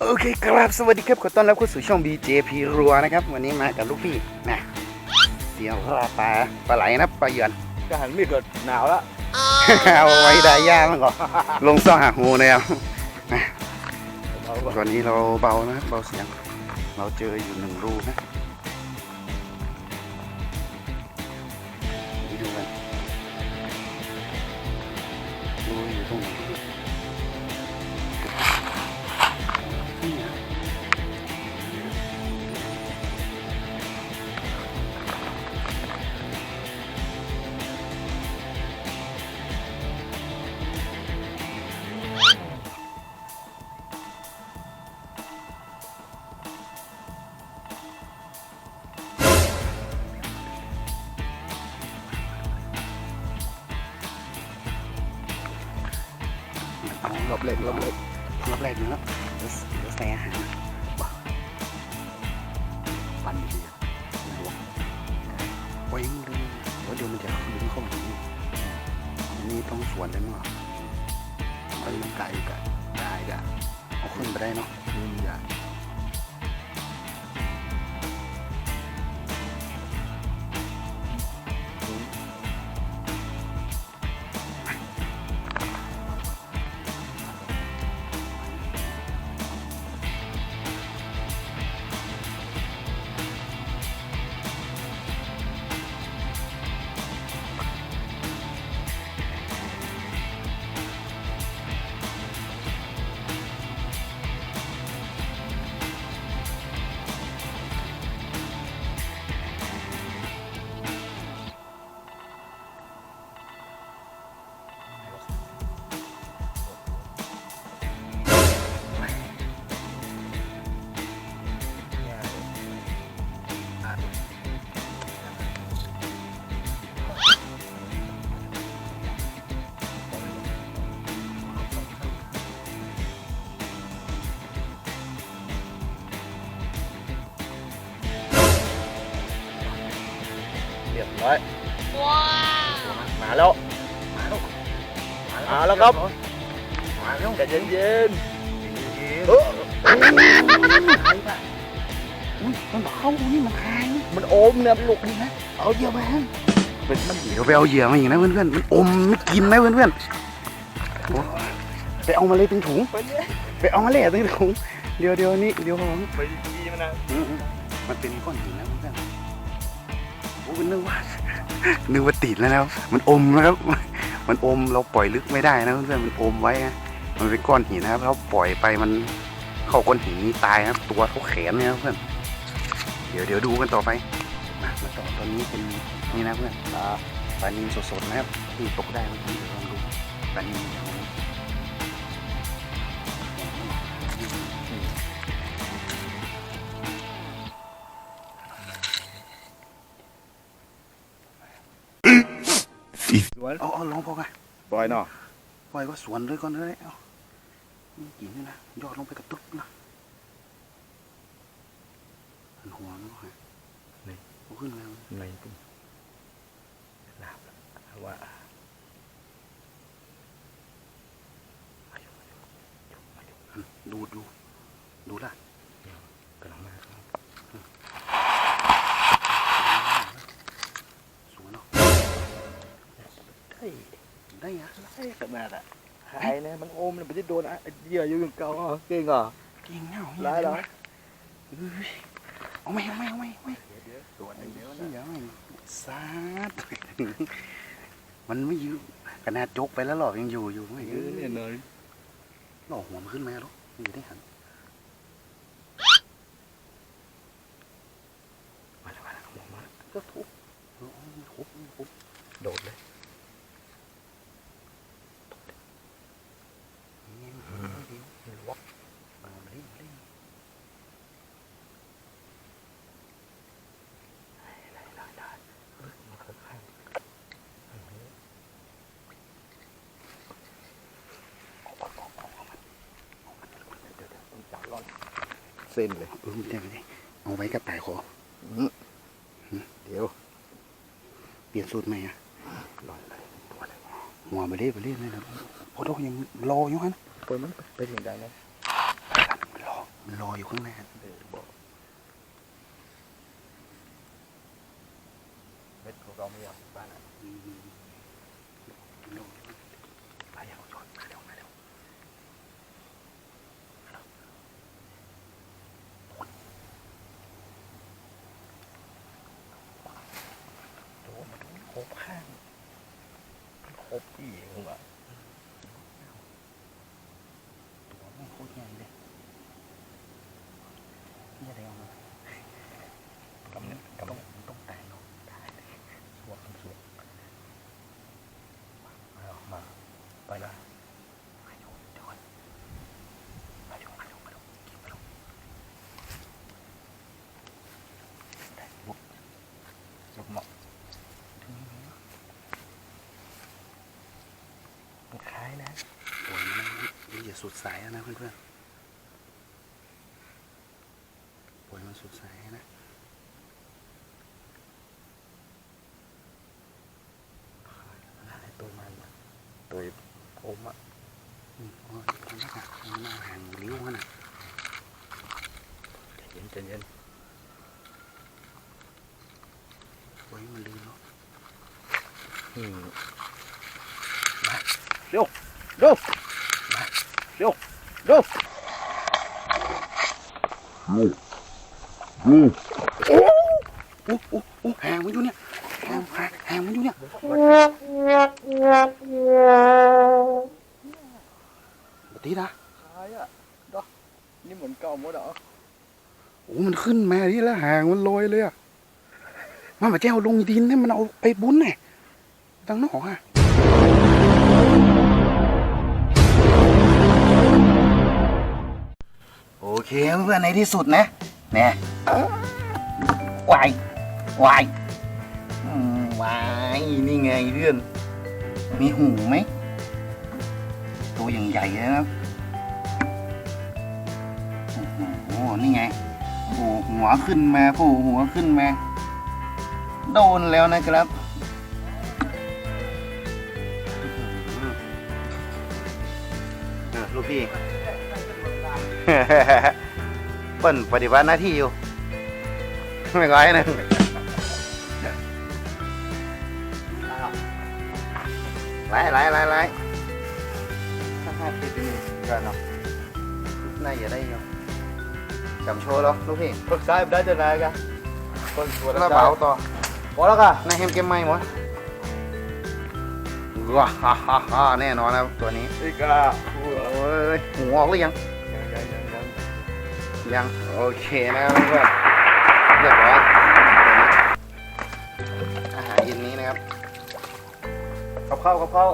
โอเคครับสวัสดีครับขอต้อนรับเข้าสู่ช่อง BJP รัวนะครับ วันนี้มากับลูกพี่นะเดี๋ยวรอปลาปลาไหลนะปลาเหยื่อนก็หันมีดก็หนาวแล้วเอาไว้ได้ย่ามันก่อนลงซ่อหาหูนะครับเอาก่อนตอนนี้เราเบานะครับเบาเสียง เราเจออยู่หนึ่งรูนะ หลบเหล็กหลบเหล็กรอบแรกเนื้อะเดี๋ยวเดี๋ยวใส่อาหารปั่นดีไว้มึงดูเดี๋ยวเดี๋ยวมันจะดึงเข้ามานี่อันนี้ต้องสวนได้มั้งๆมันมันไก่ไก่ได้ไก่เอาขึ้นไปได้เนาะนี่ใหญ่เรียบร้อยมาแล้ว มาแล้วมาแล้วครับ มาแล้วใจเย็นๆเอออุ้ยมันเข้านี่มันคายมันโอมเนี่ยลูกนี่นะเอาเหยื่อมาให้เป็นมันเดี๋ยวไปเอาเหยื่อมาอีกนะเพื่อนๆมันอมไม่กินนะเพื่อนๆโอ้ไปเอามาเลยเป็นถุงไปเนี่ยไปเอามาเลยเป็นถุง เดี๋ยวเดี๋ยวนี่เดี๋ยวผมไปดีมันนะอืมๆมันเป็นก้อนหินนะเพื่อนๆโอ้ นึกว่านึกว่าติดแล้วนะครับมันอมนะครับ มันอมเราปล่อยลึกไม่ได้นะเพื่อนมันอมไว้นะมันเป็นก้อนหินนะครับเราปล่อยไปมันเข้าก้อนหินนี้ตายนะครับตัวเท่าแขนเนี่ยนะเพื่อนเดี๋ยวเดี๋ยวดูกันต่อไปมาต่อตอนนี้เป็นนี่นะเพื่อนปลาปลานิลสดๆนะครับที่ตกได้เมื่อกี้ลองดูปลานิล อย่างนี้สวนเอาเอาลองพอกันปล่อยเนาะปล่อยก็สวนเลยก่อนเลยเอานี่กินนี่นะยอดลงไปกระตุกนะหันหัวมันก็หายเอาขึ้นแล้วในปุ่มหนาบว่าดูดูดูละกำลังมา ได้อะไอ้ขนาดอะหายนะมันโอมเนี่ยมันจะโดนอะเหยื่ออยู่อย่างเก่าอะเก่งอะเก่งเงาได้แล้วเอ้ยเอาไหมเอาไหมเอาไหมเอาไหมตัวหนึงเดียวเดี๋นะยวไม่ซาดมันไม่อยู่ขนาดจกไปแล้วหรอกยังอยู่อยู่ไม่เออเนี่ยเนยหลอกหัวมันขึ้นมาหรอกอยู่ได้หัน มาแล้วมาแล้วมองมา ก็ทุบเออทุบทุบ โดดเลย ล็อกมาเล่นเล่น จับรอดเส้นเลยเออไม่ได้ไม่ได้เอาไว้กับปลายคอเดี๋ยว เปลี่ยนสูตรใหม่อะรอดเลยตัวเลยหัวไปเล่ไปเล่นเลยนะพอดอกยังรออยู่ฮะปล่อยมันไปถึงได้นะมันรอมันรออยู่ข้างหน้าเออบอกเม็ดของเราไม่อยากบ้านอะ อืมรอไปเอาจอดมาเร็วมาเร็ว โดนมันคร บข้างมันครบอีกผมอะตัวแม่งโคตรใหญ่เลยนี่อะไรเอามากำเนี่ยกำต้องเนี่ย มันต้องตายเนาะตายเลย สวกสวกมาเอามาไปละ มาอยู่จอดมาอยู่มาอยู่มาอยู่เก็บมาอยู่ได้บุก ยกเหมาะ ถึงนี้เนาะ มันคล้ายนะ โอ้ยมันมัน อย่าสุดสายนะเพื่อนๆปล่อยมันสุดสายนะตัวมันตัวโอมอะอืมโอ้ยมันน่ามันน่าห่างนิ้วมันอะใจเย็นใจเย็นปล่อยมันลืมเนาะอืมมาเร็วเร็ว เร็วเร็วโอ้โอ้โอ้โอ้ห่างมันอยู่เนี่ยห่างห่างห่างมันอยู่เนี่ยปฏิดาคล้ายอะดอกนี่เหมือนเก่าหมดอะโอ้มันขึ้นมาที่แล้วห่างมันลอยเลยอะมามาแจ้วลงดินให้มันเอาไปบุญไงตั้งนอกอะ เคเพื่อนในที่สุดนะเนี่ยวายวายวายนี่ไงเพื่อน มีหูไหม ตัวอย่างใหญ่เลยนะครับโอ้โหนี่ไงโผล่หัวขึ้นมาโผล่หัวขึ้นมา โดนแล้วนะครับเออลูกพี่ เปิ้นปฏิบัติหน้าที่อยู่ ไม่ร้ายนะไล่ไล่ไล่ไล่ห้าห้าสิบนี่กันเนาะน่าจะได้อยู่จำโชว์แล้วลูกพี่คนซ้ายได้จะไหนกันคนสวนกระเป๋าต่อพอแล้วกันนายเฮมเกมไม่หมดว้าฮ่าฮ่าฮ่าแน่นอนแล้วตัวนี้อีกอะโอ้ยหูออกหรือยังยังยังยังยัง ยังโอเคนะครับเพื่อนเรียบร้อยอาหารเย็นนี้นะครับกับข้าวกับข้าว